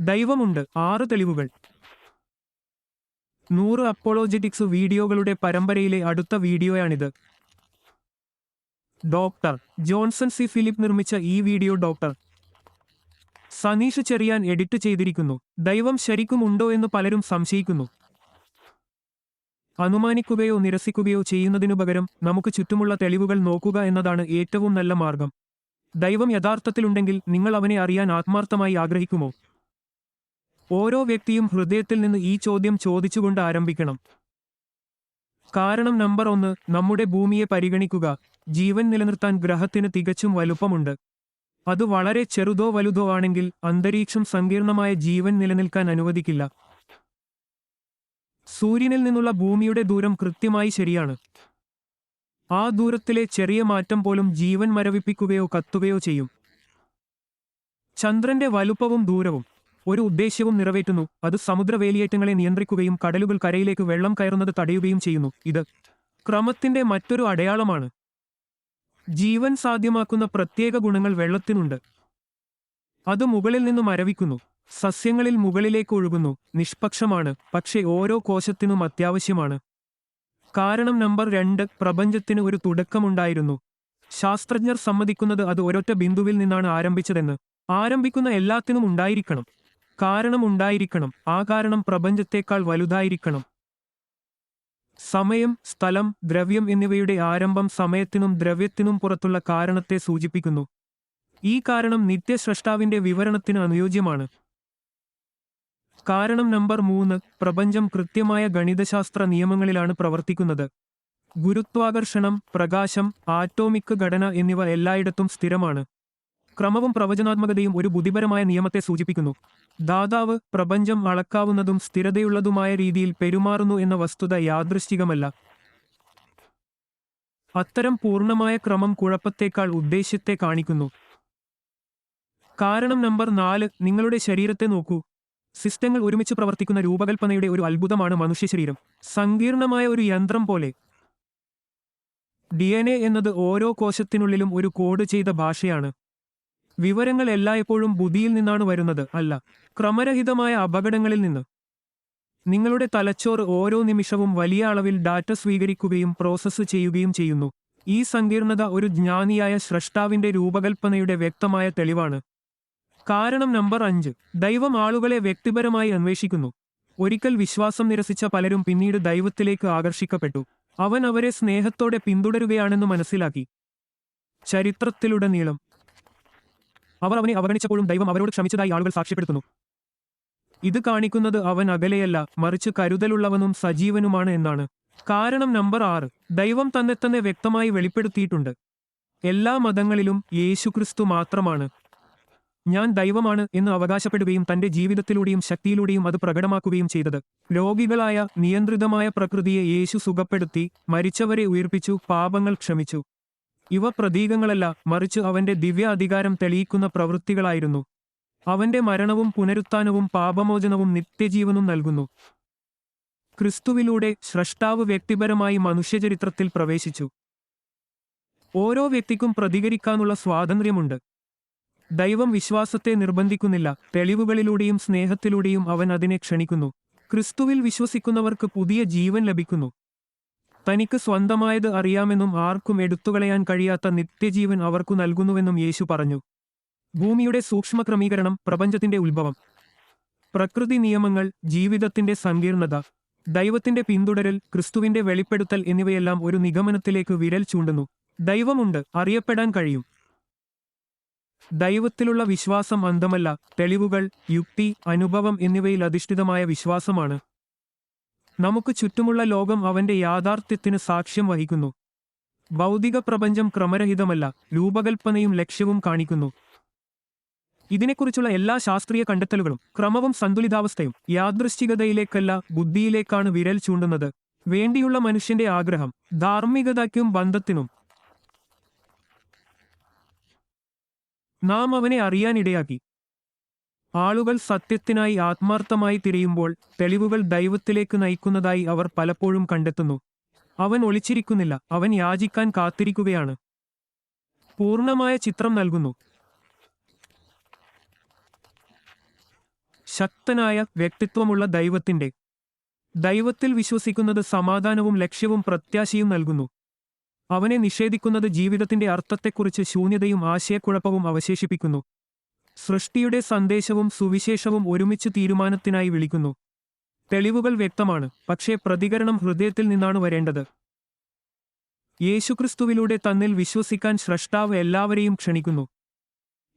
ദൈവമുണ്ട്. ആറ് തെളിവുകൾ. നൂറ് അപ്പോളോജറ്റിക്സ് വീഡിയോകളുടെ പരമ്പരയിലെ അടുത്ത വീഡിയോയാണിത്. Doctor Johnson C. ഫിലിപ്പ് നിർമ്മിച്ച ഈ video doctor. Saneesh Cherian edit ചെയ്തിരിക്കുന്നു. ദൈവം ശരിക്കും ഉണ്ടോ എന്ന് പലരും സംശയിക്കുന്നു. അനുമാനിക്കുകയോ നിരസിക്കുകയോ ചെയ്യുന്നതിനു പകരം നമുക്ക് ചുറ്റുമുള്ള തെളിവുകൾ നോക്കുക എന്നതാണ് ഏറ്റവും നല്ല മാർഗം. ദൈവം യഥാർത്ഥത്തിലുണ്ടെങ്കിൽ നിങ്ങൾ അവനെ അറിയാൻ ആത്മാർത്ഥമായി ആഗ്രഹിക്കുമോ? ഓരോ വ്യക്തിയും ഹൃദയത്തിൽ നിന്ന് ഈ ചോദ്യം ചോദിച്ചുകൊണ്ട് ആരംഭിക്കണം. കാരണം നമ്പർ ഒന്ന് നമ്മുടെ ഭൂമിയെ പരിഗണിക്കുക. ജീവൻ നിലനിർത്താൻ ഗ്രഹത്തിന് തികച്ചും വലുപ്പമുണ്ട്. അത് വളരെ ചെറുതോ വലുതോ ആണെങ്കിൽ അന്തരീക്ഷം സങ്കീർണമായ ജീവൻ നിലനിൽക്കാൻ അനുവദിക്കില്ല. സൂര്യനിൽ നിന്നുള്ള ഭൂമിയുടെ ദൂരം കൃത്യമായി ശരിയാണ്. ആ ദൂരത്തിലെ ചെറിയ മാറ്റം പോലും ജീവൻ മരവിപ്പിക്കുകയോ കത്തുകയോ ചെയ്യും. ചന്ദ്രന്റെ വലുപ്പവും ദൂരവും. ഒരു ഉദ്ദേശ്യവും നിറവേറ്റുന്നു. അത് സമുദ്രവേലിയേറ്റങ്ങളെ നിയന്ത്രിക്കുകയും കടലുകൾ കരയിലേക്ക് വെള്ളം കയറുന്നത് തടയുകയും ചെയ്യുന്നു. ഇത് ക്രമത്തിന്റെ മറ്റൊരു അടയാളമാണ്. ജീവൻ സാധ്യമാക്കുന്ന പ്രത്യേക ഗുണങ്ങൾ വെള്ളത്തിനുണ്ട്. അത് മുകളിൽ നിന്നും അരവിക്കുന്നു. സസ്യങ്ങളിൽ മുകളിലേക്ക് ഒഴുകുന്നു. നിഷ്പക്ഷമാണ്. പക്ഷേ ഓരോ കോശത്തിനും അത്യാവശ്യമാണ്. കാരണം നമ്പർ രണ്ട് പ്രപഞ്ചത്തിന് ഒരു തുടക്കമുണ്ടായിരുന്നു. ശാസ്ത്രജ്ഞർ സമ്മതിക്കുന്നത് അത് ഒരൊറ്റ ബിന്ദുവിൽ നിന്നാണ് ആരംഭിച്ചതെന്ന്. ആരംഭിക്കുന്ന എല്ലാത്തിനും ഉണ്ടായിരിക്കണം. കാരണം ഉണ്ടായിരിക്കണം ആ കാരണം പ്രപഞ്ചത്തേക്കാൾ വലുതായിരിക്കണം. സമയം സ്ഥലം ദ്രവ്യം എന്നിവയുടെ ആരംഭം സമയത്തിനും ദ്രവ്യത്തിനും പുറത്തുള്ള കാരണത്തെ സൂചിപ്പിക്കുന്നു. ഈ കാരണം നിത്യസ്രഷ്ടാവിന്റെ വിവരണത്തിന് അനുയോജ്യമാണ്. കാരണം നമ്പർ മൂന്ന് പ്രപഞ്ചം കൃത്യമായ ഗണിതശാസ്ത്ര നിയമങ്ങളിലാണ് പ്രവർത്തിക്കുന്നത്. ഗുരുത്വാകർഷണം പ്രകാശം ആറ്റോമിക് ഘടന എന്നിവ എല്ലായിടത്തും സ്ഥിരമാണ്. ക്രമവും പ്രവചനാത്മകതയും ഒരു ബുദ്ധിപരമായ നിയമത്തെ സൂചിപ്പിക്കുന്നു. ദാതാവ് പ്രപഞ്ചം അളക്കാവുന്നതും സ്ഥിരതയുള്ളതുമായ രീതിയിൽ പെരുമാറുന്നു എന്ന വസ്തുത യാദൃശ്ചികമല്ല. അത്തരം പൂർണമായ ക്രമം കുഴപ്പത്തേക്കാൾ ഉദ്ദേശ്യത്തെ കാണിക്കുന്നു. കാരണം നമ്പർ നാല് നിങ്ങളുടെ ശരീരത്തെ നോക്കൂ. സിസ്റ്റങ്ങൾ ഒരുമിച്ച് പ്രവർത്തിക്കുന്ന രൂപകൽപ്പനയുടെ ഒരു അത്ഭുതമാണ് മനുഷ്യ ശരീരം സങ്കീർണമായ ഒരു യന്ത്രം പോലെ. ഡി എന്നത് ഓരോ കോശത്തിനുള്ളിലും ഒരു കോഡ് ചെയ്ത ഭാഷയാണ്. വിവരങ്ങൾ എല്ലായ്പ്പോഴും ബുദ്ധിയിൽ നിന്നാണ് വരുന്നത് അല്ല ക്രമരഹിതമായ അപകടങ്ങളിൽ നിന്ന്. നിങ്ങളുടെ തലച്ചോറ് ഓരോ നിമിഷവും വലിയ അളവിൽ ഡാറ്റ സ്വീകരിക്കുകയും പ്രോസസ്സ് ചെയ്യുകയും ചെയ്യുന്നു. ഈ സങ്കീർണത ഒരു ജ്ഞാനിയായ സ്രഷ്ടാവിന്റെ രൂപകൽപ്പനയുടെ വ്യക്തമായ തെളിവാണ്. കാരണം നമ്പർ അഞ്ച് ദൈവം ആളുകളെ വ്യക്തിപരമായി അന്വേഷിക്കുന്നു. ഒരിക്കൽ വിശ്വാസം നിരസിച്ച പലരും പിന്നീട് ദൈവത്തിലേക്ക് ആകർഷിക്കപ്പെട്ടു. അവൻ അവരെ സ്നേഹത്തോടെ പിന്തുടരുകയാണെന്ന് മനസ്സിലാക്കി. ചരിത്രത്തിലുടനീളം അവർ അവനെ അവഗണിച്ചപ്പോഴും ദൈവം അവരോട് ക്ഷമിച്ചതായി ആളുകൾ സാക്ഷ്യപ്പെടുത്തുന്നു. ഇത് കാണിക്കുന്നത് അവൻ അകലെയല്ല മറിച്ച് കരുതലുള്ളവനും സജീവനുമാണ് എന്നാണ്. കാരണം നമ്പർ ആറ് ദൈവം തന്നെ തന്നെ വ്യക്തമായി വെളിപ്പെടുത്തിയിട്ടുണ്ട്. എല്ലാ മതങ്ങളിലും യേശുക്രിസ്തു മാത്രമാണ്. ഞാൻ ദൈവമാണ് എന്ന് അവകാശപ്പെടുകയും തന്റെ ജീവിതത്തിലൂടെയും ശക്തിയിലൂടെയും അത് പ്രകടമാക്കുകയും ചെയ്തത്. രോഗികളായ നിയന്ത്രിതമായ പ്രകൃതിയെ യേശു സുഖപ്പെടുത്തി മരിച്ചവരെ ഉയർപ്പിച്ചു പാപങ്ങൾ ക്ഷമിച്ചു. ഇവ പ്രതീകങ്ങളല്ല മറിച്ച് അവന്റെ ദിവ്യ അധികാരം തെളിയിക്കുന്ന പ്രവൃത്തികളായിരുന്നു. അവന്റെ മരണവും പുനരുത്ഥാനവും പാപമോചനവും നിത്യജീവനും നൽകുന്നു. ക്രിസ്തുവിലൂടെ സ്രഷ്ടാവ് വ്യക്തിപരമായി മനുഷ്യചരിത്രത്തിൽ പ്രവേശിച്ചു. ഓരോ വ്യക്തിക്കും പ്രതികരിക്കാനുള്ള സ്വാതന്ത്ര്യമുണ്ട്. ദൈവം വിശ്വാസത്തെ നിർബന്ധിക്കുന്നില്ല തെളിവുകളിലൂടെയും സ്നേഹത്തിലൂടെയും അവൻ അതിനെ ക്ഷണിക്കുന്നു. ക്രിസ്തുവിൽ വിശ്വസിക്കുന്നവർക്ക് പുതിയ ജീവൻ ലഭിക്കുന്നു. തനിക്ക് സ്വന്തമായത് അറിയാമെന്നും ആർക്കും എടുത്തുകളയാൻ കഴിയാത്ത നിത്യജീവൻ അവർക്കു നൽകുന്നുവെന്നും യേശു പറഞ്ഞു. ഭൂമിയുടെ സൂക്ഷ്മ ക്രമീകരണം പ്രപഞ്ചത്തിന്റെ ഉത്ഭവം. പ്രകൃതി നിയമങ്ങൾ ജീവിതത്തിന്റെ സങ്കീർണത ദൈവത്തിന്റെ പിന്തുടരൽ ക്രിസ്തുവിന്റെ വെളിപ്പെടുത്തൽ എന്നിവയെല്ലാം ഒരു നിഗമനത്തിലേക്ക് വിരൽ ചൂണ്ടുന്നു. ദൈവമുണ്ട് അറിയപ്പെടാൻ കഴിയും. ദൈവത്തിലുള്ള വിശ്വാസം അന്തമല്ല തെളിവുകൾ യുക്തി അനുഭവം എന്നിവയിൽ അധിഷ്ഠിതമായ വിശ്വാസമാണ്. നമുക്ക് ചുറ്റുമുള്ള ലോകം അവന്റെ യാഥാർത്ഥ്യത്തിന് സാക്ഷ്യം വഹിക്കുന്നു. ഭൗതിക പ്രപഞ്ചം ക്രമരഹിതമല്ല രൂപകൽപ്പനയും ലക്ഷ്യവും കാണിക്കുന്നു. ഇതിനെക്കുറിച്ചുള്ള എല്ലാ ശാസ്ത്രീയ കണ്ടെത്തലുകളും ക്രമവും സന്തുലിതാവസ്ഥയും യാദൃശ്ചികതയിലേക്കല്ല ബുദ്ധിയിലേക്കാണ് വിരൽ ചൂണ്ടുന്നത്. വേണ്ടിയുള്ള മനുഷ്യന്റെ ആഗ്രഹം ധാർമ്മികതയ്ക്കും ബന്ധത്തിനും. നാം അവനെ അറിയാനിടയാക്കി ആളുകൾ സത്യത്തിനായി ആത്മാർത്ഥമായി തിരയുമ്പോൾ തെളിവുകൾ ദൈവത്തിലേക്ക് നയിക്കുന്നതായി അവർ പലപ്പോഴും കണ്ടെത്തുന്നു. അവൻ ഒളിച്ചിരിക്കുന്നില്ല അവൻ യാചിക്കാൻ കാത്തിരിക്കുകയാണ്. പൂർണമായ ചിത്രം നൽകുന്നു. ശക്തനായ വ്യക്തിത്വമുള്ള ദൈവത്തിന്റെ ദൈവത്തിൽ വിശ്വസിക്കുന്നത് സമാധാനവും ലക്ഷ്യവും പ്രത്യാശയും നൽകുന്നു. അവനെ നിഷേധിക്കുന്നത് ജീവിതത്തിന്റെ അർത്ഥത്തെക്കുറിച്ച് ശൂന്യതയും ആശയക്കുഴപ്പവും അവശേഷിപ്പിക്കുന്നു. സൃഷ്ടിയുടെ സന്ദേശവും സുവിശേഷവും ഒരുമിച്ച് തീരുമാനത്തിനായി വിളിക്കുന്നു. തെളിവുകൾ വ്യക്തമാണ് പക്ഷേ പ്രതികരണം ഹൃദയത്തിൽ നിന്നാണ് വരേണ്ടത്. യേശുക്രിസ്തുവിലൂടെ തന്നിൽ വിശ്വസിക്കാൻ സ്രഷ്ടാവ് എല്ലാവരെയും ക്ഷണിക്കുന്നു.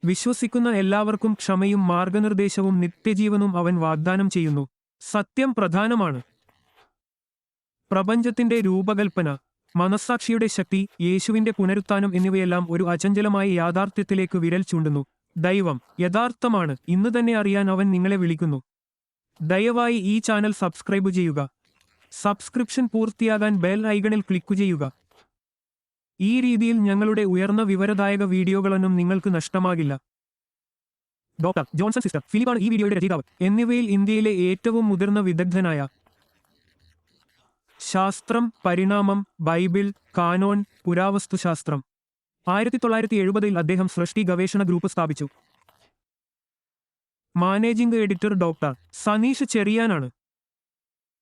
വിശ്വസിക്കുന്ന എല്ലാവർക്കും ക്ഷമയും മാർഗനിർദ്ദേശവും നിത്യജീവനും അവൻ വാഗ്ദാനം ചെയ്യുന്നു. സത്യം പ്രധാനമാണ്. പ്രപഞ്ചത്തിന്റെ രൂപകൽപ്പന മനസ്സാക്ഷിയുടെ ശക്തി യേശുവിന്റെ പുനരുത്ഥാനം എന്നിവയെല്ലാം ഒരു അചഞ്ചലമായ യാഥാർത്ഥ്യത്തിലേക്ക് വിരൽ ചൂണ്ടുന്നു. ദൈവം യഥാർത്ഥമാണ്. ഇന്ന് തന്നെ അറിയാൻ അവൻ നിങ്ങളെ വിളിക്കുന്നു. ദയവായി ഈ ചാനൽ സബ്സ്ക്രൈബ് ചെയ്യുക. സബ്സ്ക്രിപ്ഷൻ പൂർത്തിയാകാൻ ബെൽ ഐക്കണിൽ ക്ലിക്ക് ചെയ്യുക. ഈ രീതിയിൽ ഞങ്ങളുടെ ഉയർന്ന വിവരദായക വീഡിയോകളൊന്നും നിങ്ങൾക്ക് നഷ്ടമാകില്ല. ഡോക്ടർ ജോൺസൺ സിസ്റ്റർ ഫിലിപ്പാണ് ഈ വീഡിയോയുടെ രചയിതാവ്. എന്നിവയിൽ ഇന്ത്യയിലെ ഏറ്റവും മുതിർന്ന വിദഗ്ധനായ ശാസ്ത്രം പരിണാമം ബൈബിൾ കാനോൻ പുരാവസ്തുശാസ്ത്രം. ആയിരത്തി തൊള്ളായിരത്തി എഴുപതിൽ അദ്ദേഹം സൃഷ്ടി ഗവേഷണ ഗ്രൂപ്പ് സ്ഥാപിച്ചു. Managing editor doctor Saneesh ചെറിയാനാണ്.